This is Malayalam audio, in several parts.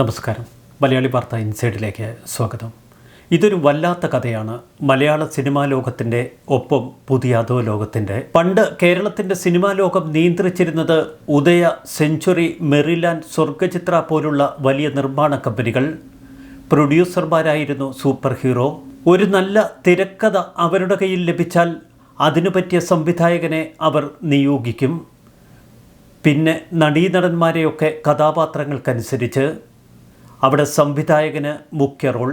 നമസ്കാരം. മലയാളി വാർത്ത ഇൻസൈഡിലേക്ക് സ്വാഗതം. ഇതൊരു വല്ലാത്ത കഥയാണ്. മലയാള സിനിമാ ലോകത്തിന്റെ ഒപ്പം പുതിയ അധോ ലോകത്തിന്റെ പണ്ട് കേരളത്തിന്റെ സിനിമാ ലോകം നിയന്ത്രിച്ചിരുന്നത് ഉദയ സെഞ്ചുറി മെറിലാൻഡ് സ്വർഗചിത്ര പോലുള്ള വലിയ നിർമ്മാണ കമ്പനികൾ. പ്രൊഡ്യൂസർമാരായിരുന്നു സൂപ്പർ ഹീറോ. ഒരു നല്ല തിരക്കഥ അവരുടെ കയ്യിൽ ലഭിച്ചാൽ അതിനു പറ്റിയ സംവിധായകനെ അവർ നിയോഗിക്കും. പിന്നെ നടീനടന്മാരെയൊക്കെ കഥാപാത്രങ്ങൾക്കനുസരിച്ച് അവിടെ സംവിധായകന് മുഖ്യ റോൾ.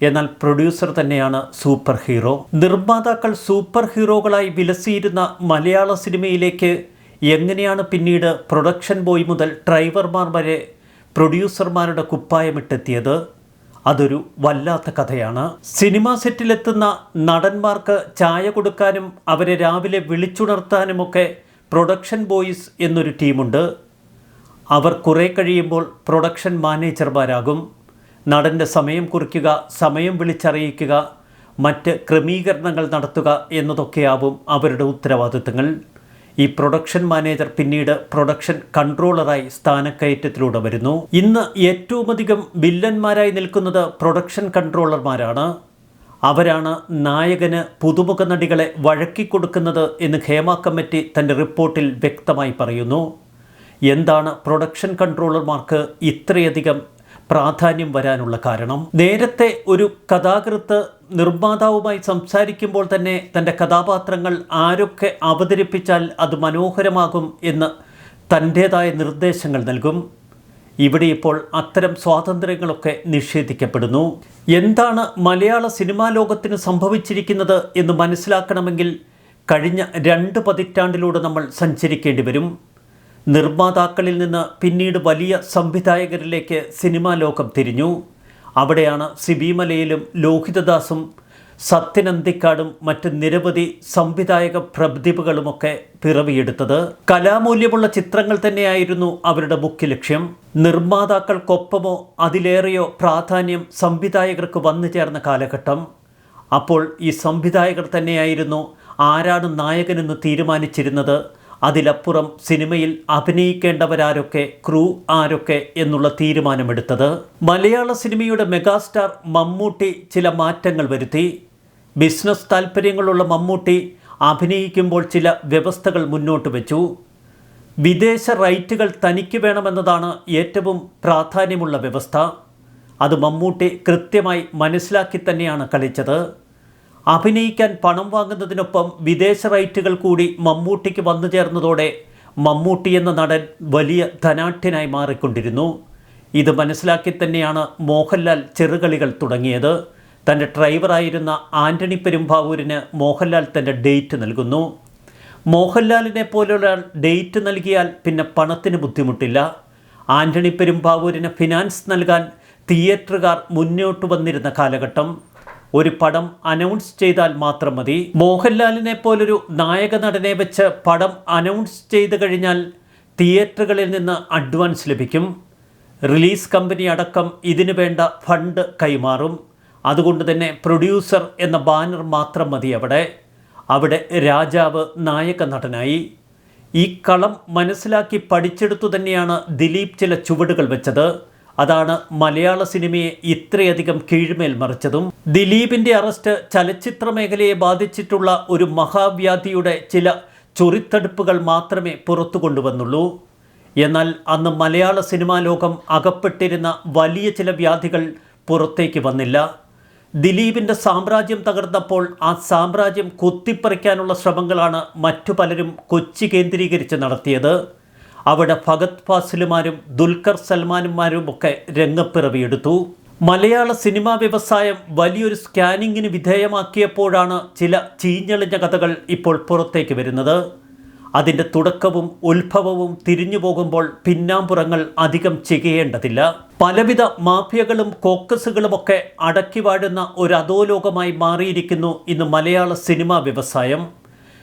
എന്നാൽ പ്രൊഡ്യൂസർ തന്നെയാണ് സൂപ്പർ ഹീറോ നിർമ്മാതാക്കൾ സൂപ്പർ ഹീറോകളായി വിലസിയിരുന്ന മലയാള സിനിമയിലേക്ക് എങ്ങനെയാണ് പിന്നീട് പ്രൊഡക്ഷൻ ബോയ് മുതൽ ഡ്രൈവർമാർ വരെ പ്രൊഡ്യൂസർമാരുടെ കുപ്പായമിട്ടെത്തിയത്? അതൊരു വല്ലാത്ത കഥയാണ്. സിനിമാ സെറ്റിലെത്തുന്ന നടന്മാർക്ക് ചായ കൊടുക്കാനും അവരെ രാവിലെ വിളിച്ചുണർത്താനുമൊക്കെ പ്രൊഡക്ഷൻ ബോയ്സ് എന്നൊരു ടീമുണ്ട്. അവർ കുറേ കഴിയുമ്പോൾ പ്രൊഡക്ഷൻ മാനേജർമാരാകും നടന്റെ സമയം കുറിക്കുക സമയം വിളിച്ചറിയിക്കുക മറ്റ് ക്രമീകരണങ്ങൾ നടത്തുക എന്നതൊക്കെയാവും അവരുടെ ഉത്തരവാദിത്തങ്ങൾ. ഈ പ്രൊഡക്ഷൻ മാനേജർ പിന്നീട് പ്രൊഡക്ഷൻ കൺട്രോളറായി സ്ഥാനക്കയറ്റത്തിലൂടെ വരുന്നു. ഇന്ന് ഏറ്റവുമധികം വില്ലന്മാരായി നിൽക്കുന്നത് പ്രൊഡക്ഷൻ കൺട്രോളർമാരാണ് അവരാണ് നായകന് പുതുമുഖ നടികളെ വഴക്കിക്കൊടുക്കുന്നത് എന്ന് ഹേമ കമ്മിറ്റി തന്റെ റിപ്പോർട്ടിൽ വ്യക്തമായി പറയുന്നു. എന്താണ് പ്രൊഡക്ഷൻ കൺട്രോളർമാർക്ക് ഇത്രയധികം പ്രാധാന്യം വരാനുള്ള കാരണം? നേരത്തെ ഒരു കഥാകൃത്ത് നിർമ്മാതാവുമായി സംസാരിക്കുമ്പോൾ തന്നെ തന്റെ കഥാപാത്രങ്ങൾ ആരൊക്കെ അവതരിപ്പിച്ചാൽ അത് മനോഹരമാകും എന്ന് തന്റേതായ നിർദ്ദേശങ്ങൾ നൽകും. ഇവിടെ ഇപ്പോൾ അത്തരം സ്വാതന്ത്ര്യങ്ങളൊക്കെ നിഷേധിക്കപ്പെടുന്നു. എന്താണ് മലയാള സിനിമാ ലോകത്തിന് സംഭവിച്ചിരിക്കുന്നത് എന്ന് മനസ്സിലാക്കണമെങ്കിൽ കഴിഞ്ഞ രണ്ട് പതിറ്റാണ്ടിലൂടെ നമ്മൾ സഞ്ചരിക്കേണ്ടി വരും. നിർമ്മാതാക്കളിൽ നിന്ന് പിന്നീട് വലിയ സംവിധായകരിലേക്ക് സിനിമാ ലോകം തിരിഞ്ഞു. അവിടെയാണ് സിബിമലയിലും ലോഹിതദാസും സത്യനന്ദിക്കാടും മറ്റ് നിരവധി സംവിധായക പ്രതിഭകളുമൊക്കെ പിറവിയെടുത്തത്. കലാമൂല്യമുള്ള ചിത്രങ്ങൾ തന്നെയായിരുന്നു അവരുടെ മുഖ്യ ലക്ഷ്യം. നിർമ്മാതാക്കൾക്കൊപ്പമോ അതിലേറെയോ പ്രാധാന്യം സംവിധായകർക്ക് വന്നു ചേർന്ന കാലഘട്ടം. അപ്പോൾ ഈ സംവിധായകർ തന്നെയായിരുന്നു ആരാണ് നായകനെന്ന് തീരുമാനിച്ചിരുന്നത്? അതിലപ്പുറം സിനിമയിൽ അഭിനയിക്കേണ്ടവരാരൊക്കെ ക്രൂ ആരൊക്കെ എന്നുള്ള തീരുമാനമെടുത്തത്. മലയാള സിനിമയുടെ മെഗാസ്റ്റാർ മമ്മൂട്ടി ചില മാറ്റങ്ങൾ വരുത്തി. ബിസിനസ് താൽപ്പര്യങ്ങളുള്ള മമ്മൂട്ടി അഭിനയിക്കുമ്പോൾ ചില വ്യവസ്ഥകൾ മുന്നോട്ട് വെച്ചു. വിദേശ റൈറ്റുകൾ തനിക്ക് വേണമെന്നതാണ് ഏറ്റവും പ്രാധാന്യമുള്ള വ്യവസ്ഥ. അത് മമ്മൂട്ടി കൃത്യമായി മനസ്സിലാക്കി തന്നെയാണ് കളിച്ചത്. അഭിനയിക്കാൻ പണം വാങ്ങുന്നതിനൊപ്പം വിദേശ റൈറ്റുകൾ കൂടി മമ്മൂട്ടിക്ക് വന്നു ചേർന്നതോടെ മമ്മൂട്ടി എന്ന നടൻ വലിയ ധനാഠ്യനായി മാറിക്കൊണ്ടിരുന്നു. ഇത് മനസ്സിലാക്കി തന്നെയാണ് മോഹൻലാൽ ചെറുകളികൾ തുടങ്ങിയത്. തന്റെ ഡ്രൈവറായിരുന്ന ആന്റണി പെരുമ്പാവൂരിന് മോഹൻലാൽ തന്റെ ഡേറ്റ് നൽകുന്നു. മോഹൻലാലിനെ പോലുള്ള ഡേറ്റ് നൽകിയാൽ പിന്നെ പണത്തിന് ബുദ്ധിമുട്ടില്ല. ആന്റണി പെരുമ്പാവൂരിന് ഫിനാൻസ് നൽകാൻ തിയേറ്ററുകാർ മുന്നോട്ട് വന്നിരുന്ന കാലഘട്ടം. ഒരു പടം അനൗൺസ് ചെയ്താൽ മാത്രം മതി. മോഹൻലാലിനെ പോലൊരു നായക നടനെ വെച്ച് പടം അനൗൺസ് ചെയ്ത് കഴിഞ്ഞാൽ തിയേറ്ററുകളിൽ നിന്ന് അഡ്വാൻസ് ലഭിക്കും. റിലീസ് കമ്പനി അടക്കം ഇതിനു വേണ്ട ഫണ്ട് കൈമാറും. അതുകൊണ്ട് തന്നെ പ്രൊഡ്യൂസർ എന്ന ബാനർ മാത്രം മതി അവിടെ. അവിടെ രാജാവ് നായക നടനായി. ഈ കളം മനസ്സിലാക്കി പഠിച്ചെടുത്തു തന്നെയാണ് ദിലീപ് ചില ചുവടുകൾ വെച്ചത്. അതാണ് മലയാള സിനിമയെ ഇത്രയധികം കീഴ്മേൽ മറിച്ചതും. ദിലീപിന്റെ അറസ്റ്റ് ചലച്ചിത്ര മേഖലയെ ബാധിച്ചിട്ടുള്ള ഒരു മഹാവ്യാധിയുടെ ചില ചൊറിത്തടുപ്പുകൾ മാത്രമേ പുറത്തു കൊണ്ടുവന്നുള്ളൂ. എന്നാൽ അന്ന് മലയാള സിനിമാ ലോകം അകപ്പെട്ടിരുന്ന വലിയ ചില വ്യാധികൾ പുറത്തേക്ക് വന്നില്ല. ദിലീപിന്റെ സാമ്രാജ്യം തകർന്നപ്പോൾ ആ സാമ്രാജ്യം കുത്തിപ്പറിക്കാനുള്ള ശ്രമങ്ങളാണ് മറ്റു പലരും കൊച്ചി കേന്ദ്രീകരിച്ച് നടത്തിയത്. അവിടെ ഫഗത് ഫാസിലുമാരും ദുൽഖർ സൽമാനുമാരുമൊക്കെ രംഗപ്പിറവിയെടുത്തു. മലയാള സിനിമാ വ്യവസായം വലിയൊരു സ്കാനിങ്ങിന് വിധേയമാക്കിയപ്പോഴാണ് ചില ചീഞ്ഞളിഞ്ഞ കഥകൾ ഇപ്പോൾ പുറത്തേക്ക് വരുന്നത്. അതിന്റെ തുടക്കവും ഉത്ഭവവും തിരിഞ്ഞു പോകുമ്പോൾ പിന്നാമ്പുറങ്ങൾ അധികം ചെയ്യേണ്ടതില്ല പലവിധ മാഫിയകളും കോക്കസുകളുമൊക്കെ അടക്കി വാഴുന്ന ഒരു അധോലോകമായി മാറിയിരിക്കുന്നു ഇന്ന് മലയാള സിനിമാ വ്യവസായം.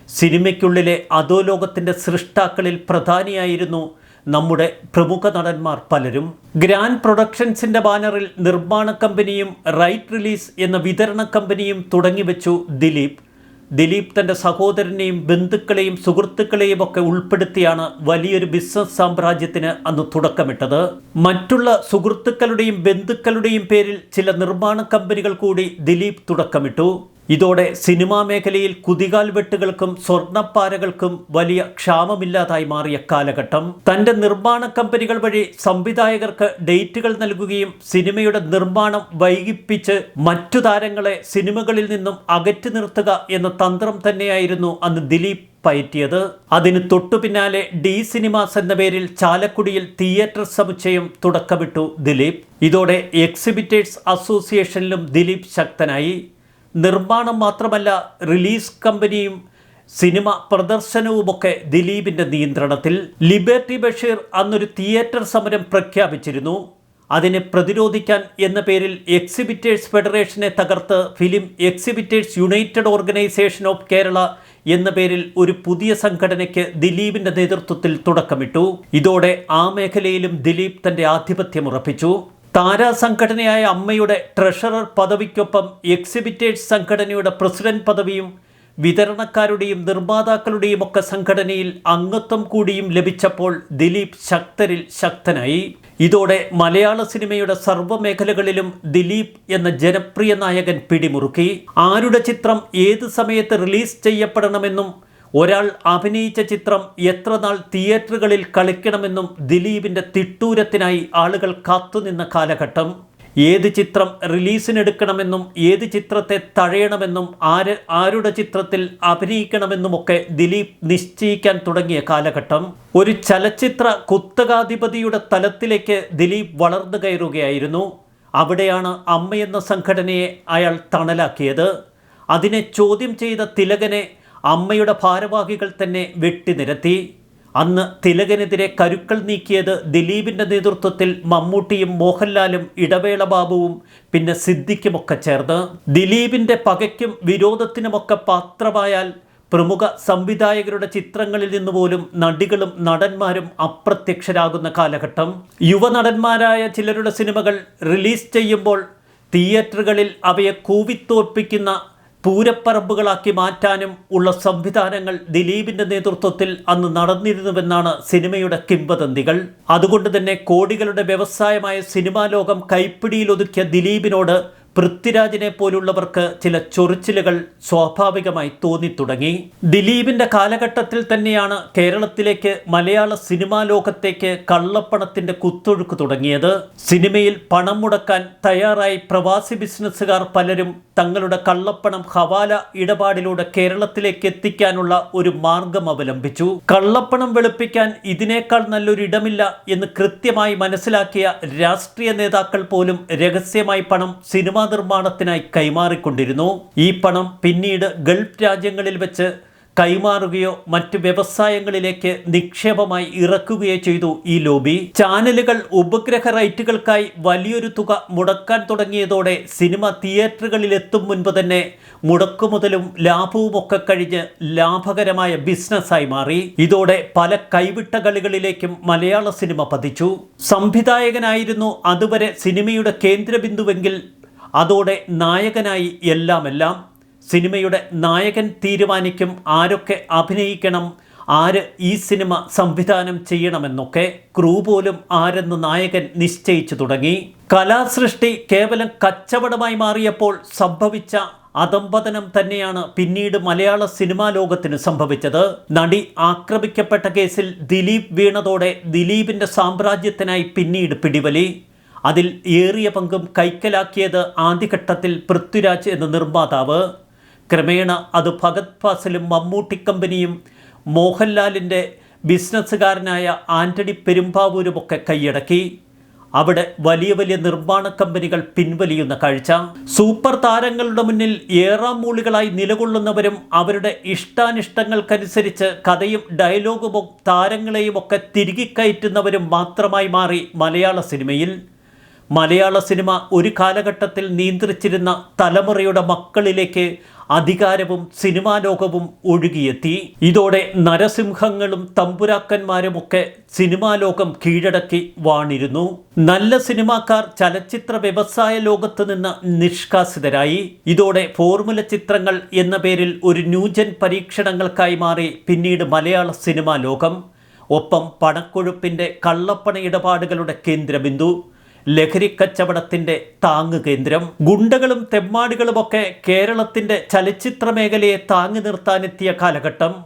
സിനിമയ്ക്കുള്ളിലെ അധോലോകത്തിന്റെ സൃഷ്ടാക്കളിൽ പ്രധാനിയായിരുന്നു നമ്മുടെ പ്രമുഖ നടന്മാർ പലരും. ഗ്രാൻഡ് പ്രൊഡക്ഷൻസിന്റെ ബാനറിൽ നിർമ്മാണ കമ്പനിയും റൈറ്റ് റിലീസ് എന്ന വിതരണ കമ്പനിയും തുടങ്ങിവെച്ചു ദിലീപ്. ദിലീപ് തന്റെ സഹോദരനെയും ബന്ധുക്കളെയും സുഹൃത്തുക്കളെയും ഒക്കെ ഉൾപ്പെടുത്തിയാണ് വലിയൊരു ബിസിനസ് സാമ്രാജ്യത്തിന് അന്ന് തുടക്കമിട്ടത്. മറ്റുള്ള സുഹൃത്തുക്കളുടെയും ബന്ധുക്കളുടെയും പേരിൽ ചില നിർമ്മാണ കമ്പനികൾ കൂടി ദിലീപ് തുടക്കമിട്ടു. ഇതോടെ സിനിമാ മേഖലയിൽ കുതികാൽ വെട്ടുകൾക്കും സ്വർണപ്പാരകൾക്കും വലിയ ക്ഷാമമില്ലാതായി മാറിയ കാലഘട്ടം. തന്റെ നിർമ്മാണ കമ്പനികൾ വഴി സംവിധായകർക്ക് ഡേറ്റുകൾ നൽകുകയും സിനിമയുടെ നിർമ്മാണം വൈകിപ്പിച്ച് മറ്റു താരങ്ങളെ സിനിമകളിൽ നിന്നും അകറ്റി നിർത്തുക എന്ന തന്ത്രം തന്നെയായിരുന്നു അന്ന് ദിലീപ് പയറ്റിയത്. അതിന് തൊട്ടു പിന്നാലെ ഡി സിനിമാസ് എന്ന പേരിൽ ചാലക്കുടിയിൽ തിയേറ്റർ സമുച്ചയം തുടക്കമിട്ടു ദിലീപ്. ഇതോടെ എക്സിബിറ്റേഴ്സ് അസോസിയേഷനിലും ദിലീപ് ശക്തനായി. നിർമ്മാണം മാത്രമല്ല റിലീസ് കമ്പനിയും സിനിമ പ്രദർശനവുമൊക്കെ ദിലീപിന്റെ നിയന്ത്രണത്തിൽ. ലിബർട്ടി ബഷീർ അന്നൊരു തിയേറ്റർ സമരം പ്രഖ്യാപിച്ചിരുന്നു. അതിനെ പ്രതിരോധിക്കാൻ എന്ന പേരിൽ എക്സിബിറ്റേഴ്സ് ഫെഡറേഷനെ തകർത്ത് film exhibitors united organisation of Kerala എന്ന പേരിൽ ഒരു പുതിയ സംഘടനയ്ക്ക് ദിലീപിന്റെ നേതൃത്വത്തിൽ തുടക്കമിട്ടു. ഇതോടെ ആ മേഖലയിലും ദിലീപ് തന്റെ ആധിപത്യം ഉറപ്പിച്ചു. താരാ സംഘടനയായ അമ്മയുടെ ട്രഷറർ പദവിക്കൊപ്പം എക്സിബിറ്റേഴ്സ് സംഘടനയുടെ പ്രസിഡന്റ് പദവിയും വിതരണക്കാരുടെയും നിർമ്മാതാക്കളുടെയും ഒക്കെ സംഘടനയിൽ അംഗത്വം കൂടിയും ലഭിച്ചപ്പോൾ ദിലീപ് ശക്തരിൽ ശക്തനായി. ഇതോടെ മലയാള സിനിമയുടെ സർവമേഖലകളിലും ദിലീപ് എന്ന ജനപ്രിയ നായകൻ പിടിമുറുക്കി. ആരുടെ ചിത്രം ഏത് സമയത്ത് റിലീസ് ചെയ്യപ്പെടണമെന്നും ഒരാൾ അഭിനയിച്ച ചിത്രം എത്ര നാൾ തിയേറ്ററുകളിൽ കളിക്കണമെന്നും ദിലീപിന്റെ തിട്ടൂരത്തിനായി ആളുകൾ കാത്തുനിന്ന കാലഘട്ടം. ഏത് ചിത്രം റിലീസിനെടുക്കണമെന്നും ഏത് ചിത്രത്തെ തഴയണമെന്നും ആര് ആരുടെ ചിത്രത്തിൽ അഭിനയിക്കണമെന്നുമൊക്കെ ദിലീപ് നിശ്ചയിക്കാൻ തുടങ്ങിയ കാലഘട്ടം. ഒരു ചലച്ചിത്ര കുത്തകാധിപതിയുടെ തലത്തിലേക്ക് ദിലീപ് വളർന്നു കയറുകയായിരുന്നു. അവിടെയാണ് അമ്മയെന്ന സംഘടനയെ അയാൾ തണലാക്കിയത്. അതിനെ ചോദ്യം ചെയ്ത തിലകനെ അമ്മയുടെ ഭാരവാഹികൾ തന്നെ വെട്ടിനിരത്തി അന്ന് തിലകനെതിരെ കരുക്കൾ നീക്കിയത് ദിലീപിന്റെ നേതൃത്വത്തിൽ മമ്മൂട്ടിയും മോഹൻലാലും ഇടവേള ബാബുവും പിന്നെ സിദ്ദിഖുമൊക്കെ ചേർന്ന്. ദിലീപിന്റെ പകയ്ക്കും വിരോധത്തിനുമൊക്കെ പാത്രമായാൽ പ്രമുഖ സംവിധായകരുടെ ചിത്രങ്ങളിൽ നിന്ന് പോലും നടികളും നടന്മാരും അപ്രത്യക്ഷരാകുന്ന കാലഘട്ടം. യുവനടന്മാരായ ചിലരുടെ സിനിമകൾ റിലീസ് ചെയ്യുമ്പോൾ തിയേറ്ററുകളിൽ അവയെ കൂവിത്തോൽപ്പിക്കുന്ന പൂരപ്പറമ്പുകളാക്കി മാറ്റാനും ഉള്ള സംവിധാനങ്ങൾ ദിലീപിന്റെ നേതൃത്വത്തിൽ അന്ന് നടന്നിരുന്നുവെന്നാണ് സിനിമയുടെ കിംവദന്തികൾ. അതുകൊണ്ട് തന്നെ കോടികളുടെ വ്യവസായമായ സിനിമാ ലോകം കൈപ്പിടിയിലൊതുക്കിയ ദിലീപിനോട് പൃഥ്വിരാജിനെ പോലുള്ളവർക്ക് ചില ചൊറിച്ചിലുകൾ സ്വാഭാവികമായി തോന്നിത്തുടങ്ങി. ദിലീപിന്റെ കാലഘട്ടത്തിൽ തന്നെയാണ് കേരളത്തിലേക്ക് മലയാള സിനിമാ ലോകത്തേക്ക് കള്ളപ്പണത്തിന്റെ കുത്തൊഴുക്ക് തുടങ്ങിയത്. സിനിമയിൽ പണം മുടക്കാൻ തയ്യാറായി പ്രവാസി ബിസിനസ്സുകാർ പലരും തങ്ങളുടെ കള്ളപ്പണം ഹവാല ഇടപാടിലൂടെ കേരളത്തിലേക്ക് എത്തിക്കാനുള്ള ഒരു മാർഗം അവലംബിച്ചു. കള്ളപ്പണം വെളുപ്പിക്കാൻ ഇതിനേക്കാൾ നല്ലൊരു ഇടമില്ല എന്ന് കൃത്യമായി മനസ്സിലാക്കിയ രാഷ്ട്രീയ നേതാക്കൾ പോലും രഹസ്യമായി പണം സിനിമാ നിർമ്മാണത്തിനായി കൈമാറിക്കൊണ്ടിരുന്നു. ഈ പണം പിന്നീട് ഗൾഫ് രാജ്യങ്ങളിൽ വെച്ച് കൈമാറുകയോ മറ്റ് വ്യവസായങ്ങളിലേക്ക് നിക്ഷേപമായി ഇറക്കുകയോ ചെയ്തു ഈ ലോബി. ചാനലുകൾ ഉപഗ്രഹ റൈറ്റുകൾക്കായി വലിയൊരു തുക മുടക്കാൻ തുടങ്ങിയതോടെ സിനിമ തിയേറ്ററുകളിലെത്തും മുൻപ് തന്നെ മുടക്കുമുതലും ലാഭവുമൊക്കെ കഴിഞ്ഞ് ലാഭകരമായ ബിസിനസ്സായി മാറി. ഇതോടെ പല കൈവിട്ട കളികളിലേക്കും മലയാള സിനിമ പതിച്ചു. സംവിധായകനായിരുന്നു അതുവരെ സിനിമയുടെ കേന്ദ്രബിന്ദുവെങ്കിൽ അതോടെ നായകനായി എല്ലാമെല്ലാം സിനിമയുടെ നായകൻ തീരുമാനിക്കും ആരൊക്കെ അഭിനയിക്കണം ആര് ഈ സിനിമ സംവിധാനം ചെയ്യണമെന്നൊക്കെ ക്രൂ പോലും ആരെന്ന് നായകൻ നിശ്ചയിച്ചു തുടങ്ങി. കലാസൃഷ്ടി കേവലം കച്ചവടമായി മാറിയപ്പോൾ സംഭവിച്ച അധംപതനം തന്നെയാണ് പിന്നീട് മലയാള സിനിമാ ലോകത്തിന് സംഭവിച്ചത്. നടി ആക്രമിക്കപ്പെട്ട കേസിൽ ദിലീപ് വീണതോടെ ദിലീപിന്റെ സാമ്രാജ്യത്തിനായി പിന്നീട് പിടിവലി. അതിൽ ഏറിയ പങ്കും കൈക്കലാക്കിയത് ആദ്യഘട്ടത്തിൽ പൃഥ്വിരാജ് എന്ന നിർമ്മാതാവ്. ക്രമേണ അത് ഭഗത് ഫാസിലും മമ്മൂട്ടി കമ്പനിയും മോഹൻലാലിന്റെ ബിസിനസ്സുകാരനായ ആന്റണി പെരുമ്പാവൂരുമൊക്കെ കൈയടക്കി. അവിടെ വലിയ വലിയ നിർമ്മാണ കമ്പനികൾ പിൻവലിയുന്ന കാഴ്ച. സൂപ്പർ താരങ്ങളുടെ മുന്നിൽ ഏറാം മൂളികളായി നിലകൊള്ളുന്നവരും അവരുടെ ഇഷ്ടാനിഷ്ടങ്ങൾക്കനുസരിച്ച് കഥയും ഡയലോഗും താരങ്ങളെയും ഒക്കെ തിരികെ കയറ്റുന്നവരും മാത്രമായി മാറി മലയാള സിനിമയിൽ. മലയാള സിനിമ ഒരു കാലഘട്ടത്തിൽ നിയന്ത്രിച്ചിരുന്ന തലമുറയുടെ മക്കളിലേക്ക് അധികാരവും സിനിമാ ലോകവും ഒഴുകിയെത്തി. ഇതോടെ നരസിംഹങ്ങളും തമ്പുരാക്കന്മാരുമൊക്കെ സിനിമാ ലോകം കീഴടക്കി വാണിരുന്നു. നല്ല സിനിമാക്കാർ ചലച്ചിത്ര വ്യവസായ ലോകത്ത് നിന്ന് നിഷ്കാസിതരായി. ഇതോടെ ഫോർമുല ചിത്രങ്ങൾ എന്ന പേരിൽ ഒരു ന്യൂജൻ പരീക്ഷണങ്ങൾക്കായി മാറി പിന്നീട് മലയാള സിനിമാ ലോകം. ഒപ്പം പണക്കൊഴുപ്പിന്റെ കള്ളപ്പണ ഇടപാടുകളുടെ കേന്ദ്രബിന്ദു. ലഹരിക്കച്ചവടത്തിന്റെ താങ്ങ് കേന്ദ്രം. ഗുണ്ടകളും തെമ്മാടികളുമൊക്കെ കേരളത്തിന്റെ ചലച്ചിത്ര മേഖലയെ താങ്ങി നിർത്താനെത്തിയ കാലഘട്ടം.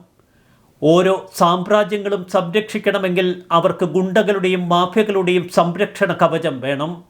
ഓരോ സാമ്രാജ്യങ്ങളും സംരക്ഷിക്കണമെങ്കിൽ അവർക്ക് ഗുണ്ടകളുടെയും മാഫിയകളുടെയും സംരക്ഷണ കവചം വേണം.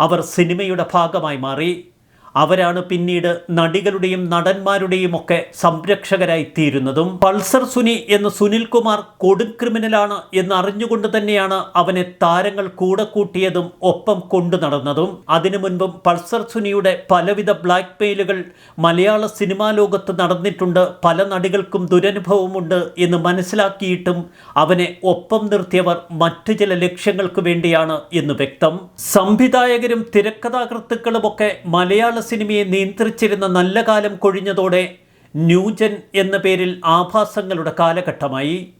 അവർ സിനിമയുടെ ഭാഗമായി മാറി. അവരാണ് പിന്നീട് നടികളുടെയും നടന്മാരുടെയും ഒക്കെ സംരക്ഷകരായി തീരുന്നതും പൾസർ സുനി എന്ന സുനിൽ കുമാർ കൊടുക്രിമിനലാണ് എന്ന് അറിഞ്ഞുകൊണ്ട് തന്നെയാണ് അവനെ താരങ്ങൾ കൂടെ കൂട്ടിയതും ഒപ്പം കൊണ്ടു നടന്നതും. അതിനു മുൻപും പൾസർ സുനിയുടെ പലവിധ ബ്ലാക്ക് മെയിലുകൾ മലയാള സിനിമാ ലോകത്ത് നടന്നിട്ടുണ്ട്. പല നടികൾക്കും ദുരനുഭവമുണ്ട് എന്ന് മനസ്സിലാക്കിയിട്ടും അവനെ ഒപ്പം നിർത്തിയവർ മറ്റു ചില ലക്ഷ്യങ്ങൾക്ക് വേണ്ടിയാണ് എന്ന് വ്യക്തം. സംവിധായകരും തിരക്കഥാകൃത്തുക്കളുമൊക്കെ മലയാള സിനിമയെ നിയന്ത്രിച്ചിരുന്ന നല്ല കാലം കൊഴിഞ്ഞതോടെ ന്യൂജൻ എന്ന പേരിൽ ആഭാസങ്ങളുടെ കാലഘട്ടമായി.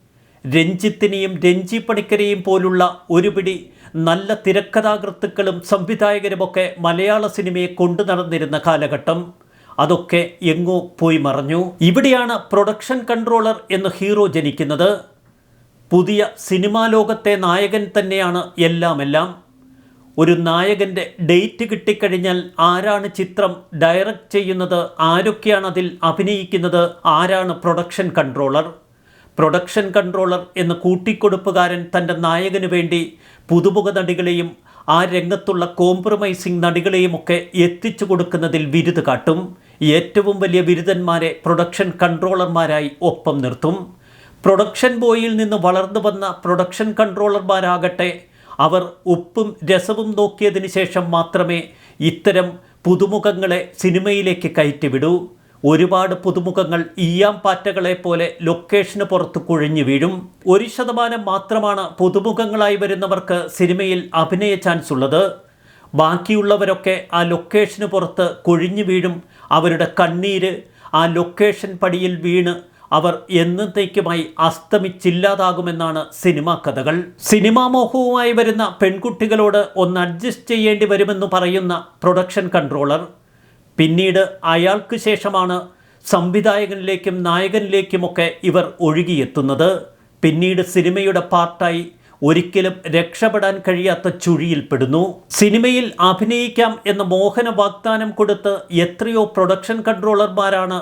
രഞ്ജിത്തിനെയും രഞ്ജി പണിക്കരെയും പോലുള്ള ഒരുപിടി നല്ല തിരക്കഥാകൃത്തുക്കളും സംവിധായകരുമൊക്കെ മലയാള സിനിമയെ കൊണ്ടു നടന്നിരുന്ന കാലഘട്ടം. അതൊക്കെ എങ്ങോ പോയി മറഞ്ഞു. ഇവിടെയാണ് പ്രൊഡക്ഷൻ കൺട്രോളർ എന്ന ഹീറോ ജനിക്കുന്നത്. പുതിയ സിനിമാ ലോകത്തെ നായകൻ തന്നെയാണ് എല്ലാമെല്ലാം. ഒരു നായകന്റെ ഡേറ്റ് കിട്ടിക്കഴിഞ്ഞാൽ ആരാണ് ചിത്രം ഡയറക്റ്റ് ചെയ്യുന്നത്? ആരൊക്കെയാണ് അതിൽ അഭിനയിക്കുന്നത്? ആരാണ് പ്രൊഡക്ഷൻ കൺട്രോളർ? പ്രൊഡക്ഷൻ കൺട്രോളർ എന്ന കൂട്ടിക്കൊടുപ്പുകാരൻ തന്റെ നായകന് വേണ്ടി പുതുമുഖ നടികളെയും ആ രംഗത്തുള്ള കോംപ്രമൈസിംഗ് നടികളെയുമൊക്കെ എത്തിച്ചു കൊടുക്കുന്നതിൽ വിരുത് കാട്ടും. ഏറ്റവും വലിയ ബിരുദന്മാരെ പ്രൊഡക്ഷൻ കൺട്രോളർമാരായി ഒപ്പം നിർത്തും. പ്രൊഡക്ഷൻ ബോയിൽ നിന്ന് വളർന്നു വന്ന പ്രൊഡക്ഷൻ കൺട്രോളർമാരാകട്ടെ അവർ ഉപ്പും രസവും നോക്കിയതിന് ശേഷം മാത്രമേ ഇത്തരം പുതുമുഖങ്ങളെ സിനിമയിലേക്ക് കയറ്റിവിടൂ. ഒരുപാട് പുതുമുഖങ്ങൾ ഈയാം പാറ്റകളെ പോലെ ലൊക്കേഷന് പുറത്ത് കുഴഞ്ഞു വീഴും. ഒരു ശതമാനം മാത്രമാണ് പുതുമുഖങ്ങളായി വരുന്നവർക്ക് സിനിമയിൽ അഭിനയ ചാൻസ് ഉള്ളത്. ബാക്കിയുള്ളവരൊക്കെ ആ ലൊക്കേഷന് പുറത്ത് കൊഴിഞ്ഞു വീഴും. അവരുടെ കണ്ണീര് ആ ലൊക്കേഷൻ പടിയിൽ വീണ് അവർ എന്നത്തേക്കുമായി അസ്തമിച്ചില്ലാതാകുമെന്നാണ് സിനിമാ കഥകൾ. സിനിമാ മോഹവുമായി വരുന്ന പെൺകുട്ടികളോട് ഒന്ന് അഡ്ജസ്റ്റ് ചെയ്യേണ്ടി വരുമെന്ന് പറയുന്ന പ്രൊഡക്ഷൻ കൺട്രോളർ. പിന്നീട് അയാൾക്ക് ശേഷമാണ് സംവിധായകനിലേക്കും നായകനിലേക്കുമൊക്കെ ഇവർ ഒഴുകിയെത്തുന്നത്. പിന്നീട് സിനിമയുടെ പാർട്ടായി ഒരിക്കലും രക്ഷപ്പെടാൻ കഴിയാത്ത ചുഴിയിൽപ്പെടുന്നു സിനിമയിൽ അഭിനയിക്കാം എന്ന മോഹന വാഗ്ദാനം കൊടുത്ത് എത്രയോ പ്രൊഡക്ഷൻ കൺട്രോളർമാരാണ്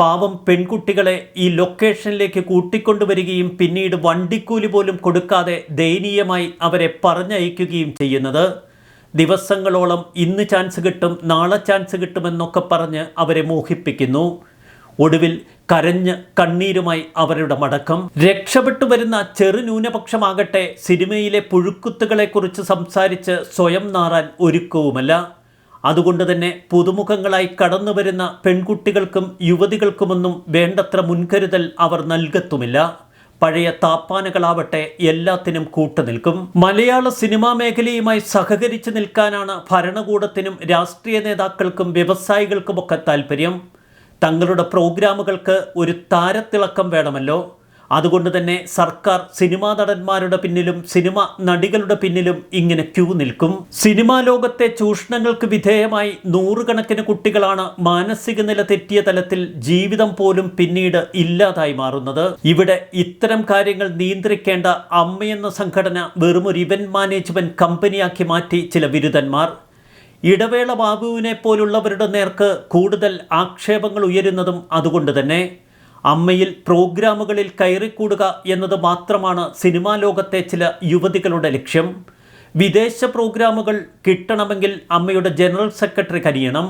പാവം പെൺകുട്ടികളെ ഈ ലൊക്കേഷനിലേക്ക് കൂട്ടിക്കൊണ്ടുവരികയും പിന്നീട് വണ്ടിക്കൂലി പോലും കൊടുക്കാതെ ദയനീയമായി അവരെ പറഞ്ഞയക്കുകയും ചെയ്യുന്നത്. ദിവസങ്ങളോളം ഇന്ന് ചാൻസ് കിട്ടും നാളെ ചാൻസ് കിട്ടുമെന്നൊക്കെ പറഞ്ഞ് അവരെ മോഹിപ്പിക്കുന്നു. ഒടുവിൽ കരഞ്ഞ് കണ്ണീരുമായി അവരുടെ മടക്കം. രക്ഷപ്പെട്ടു വരുന്ന ചെറു ന്യൂനപക്ഷമാകട്ടെ സിനിമയിലെ പുഴുക്കുത്തുകളെക്കുറിച്ച് സംസാരിച്ച് സ്വയം നാറാൻ ഒരുക്കവുമല്ല. അതുകൊണ്ട് തന്നെ പുതുമുഖങ്ങളായി കടന്നു വരുന്ന പെൺകുട്ടികൾക്കും യുവതികൾക്കുമൊന്നും വേണ്ടത്ര മുൻകരുതൽ അവർ നൽകത്തുമില്ല. പഴയ താപ്പാനകളാവട്ടെ എല്ലാത്തിനും കൂട്ടുനിൽക്കും. മലയാള സിനിമാ മേഖലയുമായി സഹകരിച്ചു നിൽക്കാനാണ് ഭരണകൂടത്തിനും രാഷ്ട്രീയ നേതാക്കൾക്കും വ്യവസായികൾക്കുമൊക്കെ താല്പര്യം തങ്ങളുടെ പ്രോഗ്രാമുകൾക്ക് ഒരു താരത്തിളക്കം വേണമല്ലോ. അതുകൊണ്ട് തന്നെ സർക്കാർ സിനിമാ നടന്മാരുടെ പിന്നിലും സിനിമ നടികളുടെ പിന്നിലും ഇങ്ങനെ ക്യൂ നിൽക്കും. സിനിമാ ലോകത്തെ ചൂഷണങ്ങൾക്ക് വിധേയമായി നൂറുകണക്കിന് കുട്ടികളാണ് മാനസിക നില തെറ്റിയ തലത്തിൽ ജീവിതം പോലും പിന്നീട് ഇല്ലാതായി മാറുന്നത്. ഇവിടെ ഇത്തരം കാര്യങ്ങൾ നിയന്ത്രിക്കേണ്ട അമ്മയെന്ന സംഘടന വെറുമൊരു ഇവന്റ് മാനേജ്മെന്റ് കമ്പനിയാക്കി മാറ്റി ചില ബിരുദന്മാർ ഇടവേള ബാബുവിനെ പോലുള്ളവരുടെ നേർക്ക് കൂടുതൽ ആക്ഷേപങ്ങൾ ഉയരുന്നതും അതുകൊണ്ട് തന്നെ. അമ്മയിൽ പ്രോഗ്രാമുകളിൽ കയറിക്കൂടുക എന്നത് മാത്രമാണ് സിനിമാ ലോകത്തെ ചില യുവതികളുടെ ലക്ഷ്യം. വിദേശ പ്രോഗ്രാമുകൾ കിട്ടണമെങ്കിൽ അമ്മയുടെ ജനറൽ സെക്രട്ടറി കരിയണം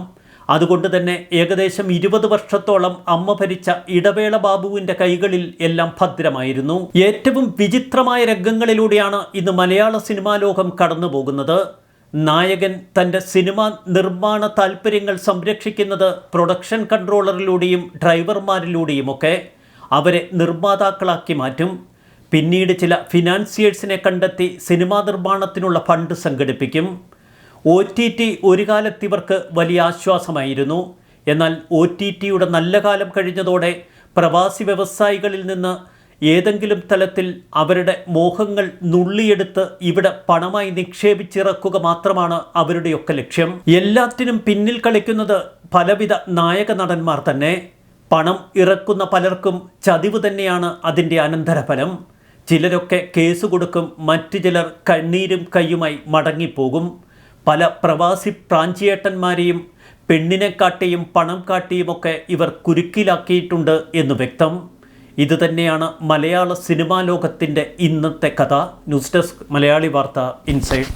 അതുകൊണ്ട് തന്നെ ഏകദേശം ഇരുപത് വർഷത്തോളം അമ്മ ഭരിച്ച ഇടവേള ബാബുവിന്റെ കൈകളിൽ എല്ലാം ഭദ്രമായിരുന്നു. ഏറ്റവും വിചിത്രമായ രംഗങ്ങളിലൂടെയാണ് ഇന്ന് മലയാള സിനിമാ ലോകം കടന്നു പോകുന്നത് നായകൻ തന്റെ സിനിമാ നിർമ്മാണ താല്പര്യങ്ങൾ സംരക്ഷിക്കുന്നത് പ്രൊഡക്ഷൻ കൺട്രോളറിലൂടെയും ഡ്രൈവർമാരിലൂടെയുമൊക്കെ അവരെ നിർമ്മാതാക്കളാക്കി മാറ്റും. പിന്നീട് ചില ഫിനാൻസിയേഴ്സിനെ കണ്ടെത്തി സിനിമാ നിർമ്മാണത്തിനുള്ള ഫണ്ട് സംഘടിപ്പിക്കും. ഒ ടി ടി ഒരു കാലത്ത് ഇവർക്ക് വലിയ ആശ്വാസമായിരുന്നു. എന്നാൽ ഒ ടി ടിയുടെ നല്ല കാലം കഴിഞ്ഞതോടെ പ്രവാസി വ്യവസായികളിൽ നിന്ന് ഏതെങ്കിലും തലത്തിൽ അവരുടെ മോഹങ്ങൾ നുള്ളിയെടുത്ത് ഇവിടെ പണമായി നിക്ഷേപിച്ചിറക്കുക മാത്രമാണ് അവരുടെയൊക്കെ ലക്ഷ്യം. എല്ലാത്തിനും പിന്നിൽ കളിക്കുന്നത് പലവിധ നായക നടന്മാർ തന്നെ. പണം ഇറക്കുന്ന പലർക്കും ചതിവ് തന്നെയാണ് അതിന്റെ അനന്തരഫലം. ചിലരൊക്കെ കേസ് കൊടുക്കും മറ്റു ചിലർ കണ്ണീരും കൈയുമായി മടങ്ങിപ്പോകും. പല പ്രവാസി പ്രാഞ്ചിയേട്ടന്മാരെയും പെണ്ണിനെ കാട്ടിയും പണം കാട്ടിയുമൊക്കെ ഇവർ കുരുക്കിലാക്കിയിട്ടുണ്ട് എന്ന് വ്യക്തം. ഇതുതന്നെയാണ് മലയാള സിനിമാ ലോകത്തിന്റെ ഇന്നത്തെ കഥ. ന്യൂസ് ഡെസ്ക് മലയാളി വാർത്ത ഇൻസൈഡ്.